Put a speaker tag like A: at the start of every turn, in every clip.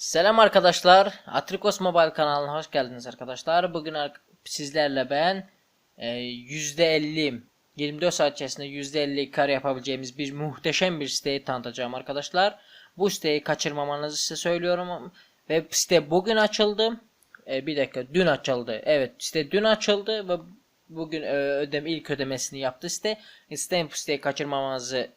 A: Selam arkadaşlar. Atrikos Mobile kanalına hoş geldiniz arkadaşlar. Bugün sizlerle ben e, %50 24 saat içerisinde %50 kar yapabileceğimiz bir muhteşem bir siteyi tanıtacağım arkadaşlar. Bu siteyi kaçırmamanızı size söylüyorum. Ve site bugün açıldı. E, bir dakika dün açıldı. Evet site dün açıldı ve bugün e, ödeme ilk ödemesini yaptı site. Site bu siteyi kaçırmamanızı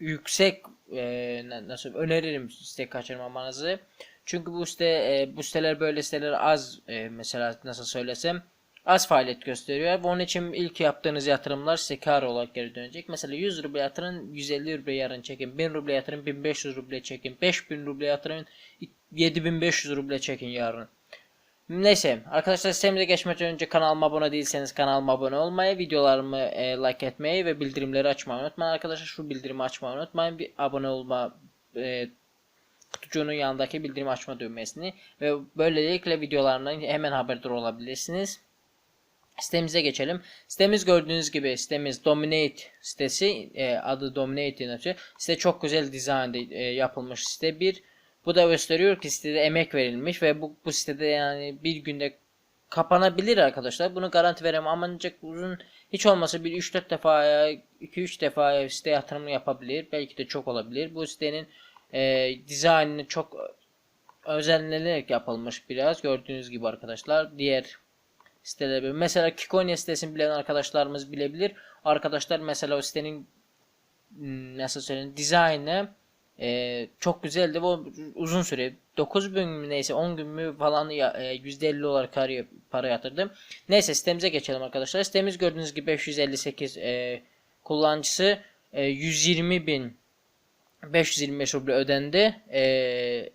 A: yüksek e, na- nasıl öneririm site kaçırmamanızı. Çünkü bu site e, bu siteler böyle siteler az e, mesela nasıl söylesem az faaliyet gösteriyor. Ve onun için ilk yaptığınız yatırımlar size kar olarak geri dönecek. Mesela 100 ruble yatırın 150 ruble yarın çekin. 1000 ruble yatırın 1500 ruble çekin. 5000 ruble yatırın 7500 ruble çekin yarın. Neyse arkadaşlar sistemimize geçmeden önce kanalıma abone değilseniz kanalıma abone olmayı, videolarımı e, like etmeyi ve bildirimleri açmayı unutmayın arkadaşlar. Şu bildirimi açmayı unutmayın. Bir abone olma e, kutucuğunun yanındaki bildirim açma düğmesini ve böylelikle videolarımdan hemen haberdar olabilirsiniz. Sitemize geçelim. Sitemiz gördüğünüz gibi sitemiz Dominate sitesi e, adı Dominate'in açı. Site çok güzel dizayn e, yapılmış site bir. Bu da gösteriyor ki sitede emek verilmiş ve bu, bu sitede yani bir günde kapanabilir arkadaşlar. Bunu garanti veremem ama ancak uzun hiç olmasa bir 3-4 defa 2-3 defa site yatırımı yapabilir. Belki de çok olabilir. Bu sitenin e, dizaynı çok özenlenerek yapılmış biraz. Gördüğünüz gibi arkadaşlar. Diğer siteler gibi. Mesela Kikonia sitesini bilen arkadaşlarımız bilebilir. Arkadaşlar mesela o sitenin hmm, nasıl söyleyeyim dizaynı e, çok güzeldi. Bu uzun süre 9 gün mü neyse 10 gün mü falan ya, e, %50 olarak para yatırdım. Neyse sitemize geçelim arkadaşlar. Sitemiz gördüğünüz gibi 558 e, kullanıcısı e, 120 bin 525 ruble ödendi. E,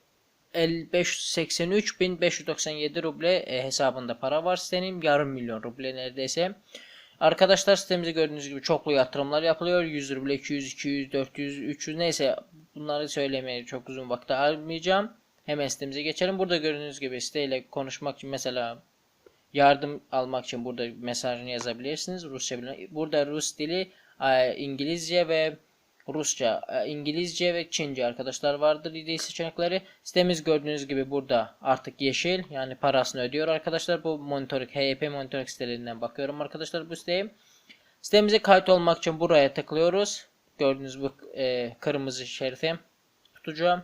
A: 583.597 ruble e, hesabında para var sitenin. Yarım milyon ruble neredeyse. Arkadaşlar sitemizde gördüğünüz gibi çoklu yatırımlar yapılıyor. 100 ruble, 200, 200, 400, 300 neyse bunları söylemeye çok uzun vakit harcamayacağım. Hemen sitemize geçelim. Burada gördüğünüz gibi siteyle konuşmak için mesela yardım almak için burada mesajını yazabilirsiniz. Rusça bilen. Burada Rus dili, e, İngilizce ve Rusça, e, İngilizce ve Çince arkadaşlar vardır dil seçenekleri. Sitemiz gördüğünüz gibi burada artık yeşil yani parasını ödüyor arkadaşlar. Bu monitoring, HYP monitoring sitelerinden bakıyorum arkadaşlar bu siteye. Sitemize kayıt olmak için buraya tıklıyoruz. Gördüğünüz bu e, kırmızı şerite tutacağım.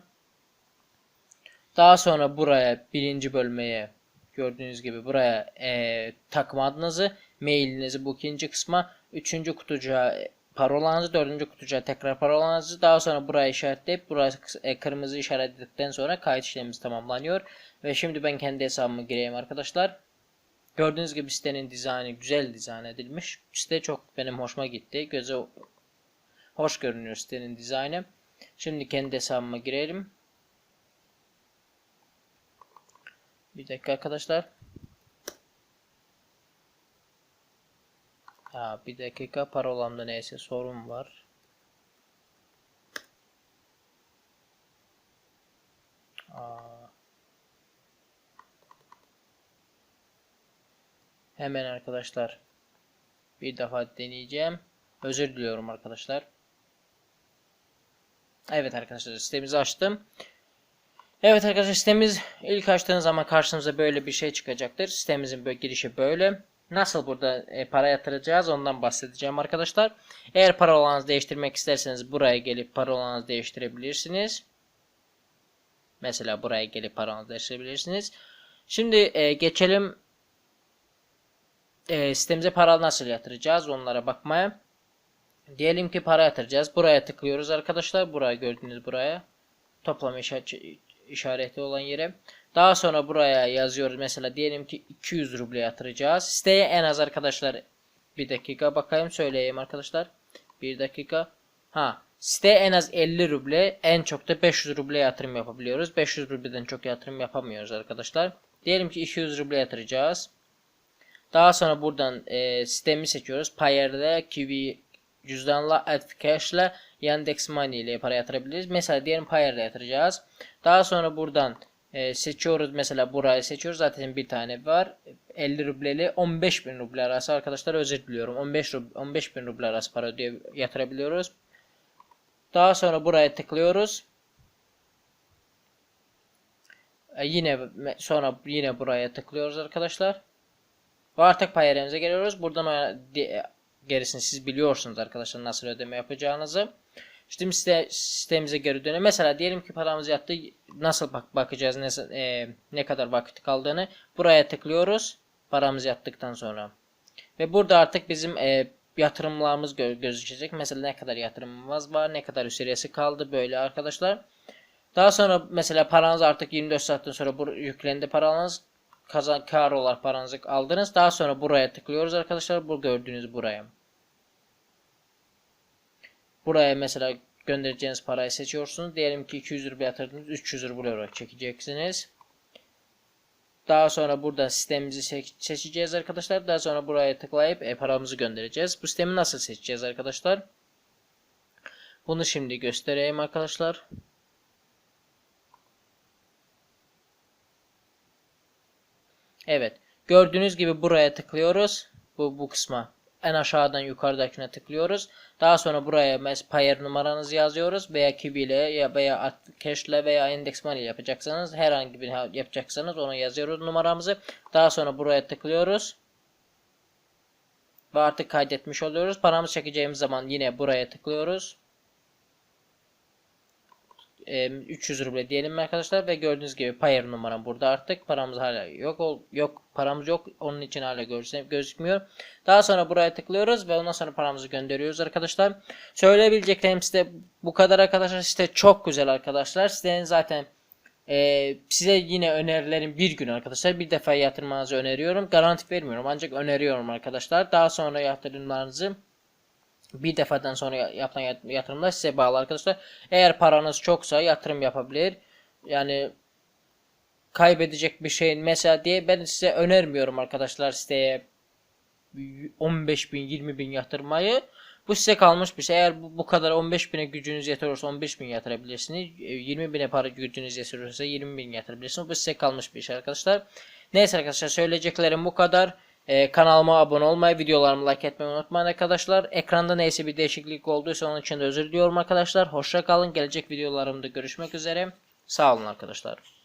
A: Daha sonra buraya birinci bölmeye gördüğünüz gibi buraya e, takma adınızı, mailinizi bu ikinci kısma, üçüncü kutucuğa parolanızı, dördüncü kutucuğa tekrar parolanızı, daha sonra buraya işaretleyip buraya e, kırmızı işaretledikten sonra kayıt işlemimiz tamamlanıyor. Ve şimdi ben kendi hesabımı gireyim arkadaşlar. Gördüğünüz gibi sitenin dizaynı güzel dizayn edilmiş. Site çok benim hoşuma gitti. Göze hoş görünüyor sitenin dizaynı. Şimdi kendi hesabıma girelim. Bir dakika arkadaşlar. Ha bir dakika parolamda neyse sorun var. Hemen arkadaşlar bir defa deneyeceğim. Özür diliyorum arkadaşlar. Evet arkadaşlar sitemizi açtım. Evet arkadaşlar sitemiz ilk açtığınız zaman karşınıza böyle bir şey çıkacaktır. Sitemizin böyle girişi böyle. Nasıl burada e, para yatıracağız ondan bahsedeceğim arkadaşlar. Eğer parolanızı değiştirmek isterseniz buraya gelip parolanızı değiştirebilirsiniz. Mesela buraya gelip parolanızı değiştirebilirsiniz. Şimdi e, geçelim e, sitemize para nasıl yatıracağız onlara bakmaya. Diyelim ki para yatıracağız. Buraya tıklıyoruz arkadaşlar. Buraya gördüğünüz buraya. Toplama işareti olan yere. Daha sonra buraya yazıyoruz. Mesela diyelim ki 200 ruble yatıracağız. Siteye en az arkadaşlar bir dakika bakayım söyleyeyim arkadaşlar. Bir dakika. Ha siteye en az 50 ruble en çok da 500 ruble yatırım yapabiliyoruz. 500 rubleden çok yatırım yapamıyoruz arkadaşlar. Diyelim ki 200 ruble yatıracağız. Daha sonra buradan e, sistemi seçiyoruz. Payer'de Kiwi cüzdanla Adcash ile Yandex Money ile para yatırabiliriz. Mesela diyelim Payer'de yatıracağız. Daha sonra buradan e, seçiyoruz. Mesela burayı seçiyoruz. Zaten bir tane var. 50 rubleli 15 bin ruble arası arkadaşlar özür diliyorum. 15, rub 15 bin ruble arası para diye yatırabiliyoruz. Daha sonra buraya tıklıyoruz. E, yine sonra yine buraya tıklıyoruz arkadaşlar. Ve artık pay yerimize geliyoruz. Buradan di- gerisini siz biliyorsunuz arkadaşlar nasıl ödeme yapacağınızı. Şimdi site, sitemize geri dönelim. Mesela diyelim ki paramız yattı. Nasıl bak bakacağız ne, e, ne kadar vakit kaldığını. Buraya tıklıyoruz. Paramız yattıktan sonra. Ve burada artık bizim e, yatırımlarımız gö- gözükecek. Mesela ne kadar yatırımımız var, ne kadar süresi kaldı böyle arkadaşlar. Daha sonra mesela paranız artık 24 saatten sonra bu yüklendi paranız kazan kar olarak paranızı aldınız. Daha sonra buraya tıklıyoruz arkadaşlar. Bu gördüğünüz buraya. Buraya mesela göndereceğiniz parayı seçiyorsunuz. Diyelim ki 200 ruble yatırdınız. 300 ruble olarak çekeceksiniz. Daha sonra burada sistemimizi se- seçeceğiz arkadaşlar. Daha sonra buraya tıklayıp e, paramızı göndereceğiz. Bu sistemi nasıl seçeceğiz arkadaşlar? Bunu şimdi göstereyim arkadaşlar. Evet. Gördüğünüz gibi buraya tıklıyoruz. Bu, bu kısma. En aşağıdan yukarıdakine tıklıyoruz. Daha sonra buraya payer numaranızı yazıyoruz. Veya Kiwi ile ya veya At- Cash ile veya Index Money yapacaksanız herhangi bir yapacaksanız onu yazıyoruz numaramızı. Daha sonra buraya tıklıyoruz. Ve artık kaydetmiş oluyoruz. Paramızı çekeceğimiz zaman yine buraya tıklıyoruz. E, 300 ruble diyelim arkadaşlar ve gördüğünüz gibi payer numaram burada artık paramız hala yok ol- yok paramız yok onun için hala görse- gözükmüyor. Daha sonra buraya tıklıyoruz ve ondan sonra paramızı gönderiyoruz arkadaşlar. Söyleyebileceklerim size bu kadar arkadaşlar. Site çok güzel arkadaşlar. Sitenin zaten e, size yine önerilerim bir gün arkadaşlar. Bir defa yatırmanızı öneriyorum. Garanti vermiyorum ancak öneriyorum arkadaşlar. Daha sonra yatırımlarınızı bir defadan sonra ya- yapılan yat- yatırımlar size bağlı arkadaşlar. Eğer paranız çoksa yatırım yapabilir. Yani kaybedecek bir şeyin mesela diye ben size önermiyorum arkadaşlar siteye 15 bin 20 bin yatırmayı. Bu size kalmış bir şey. Eğer bu, bu kadar 15 bine gücünüz yetiyorsa 15 bin yatırabilirsiniz. E, 20 bine para gücünüz yetiyorsa 20 bin yatırabilirsiniz. Bu size kalmış bir şey arkadaşlar. Neyse arkadaşlar söyleyeceklerim bu kadar. Ee, kanalıma abone olmayı, videolarımı like etmeyi unutmayın arkadaşlar. Ekranda neyse bir değişiklik olduysa onun için de özür diliyorum arkadaşlar. Hoşça kalın. Gelecek videolarımda görüşmek üzere. Sağ olun arkadaşlar.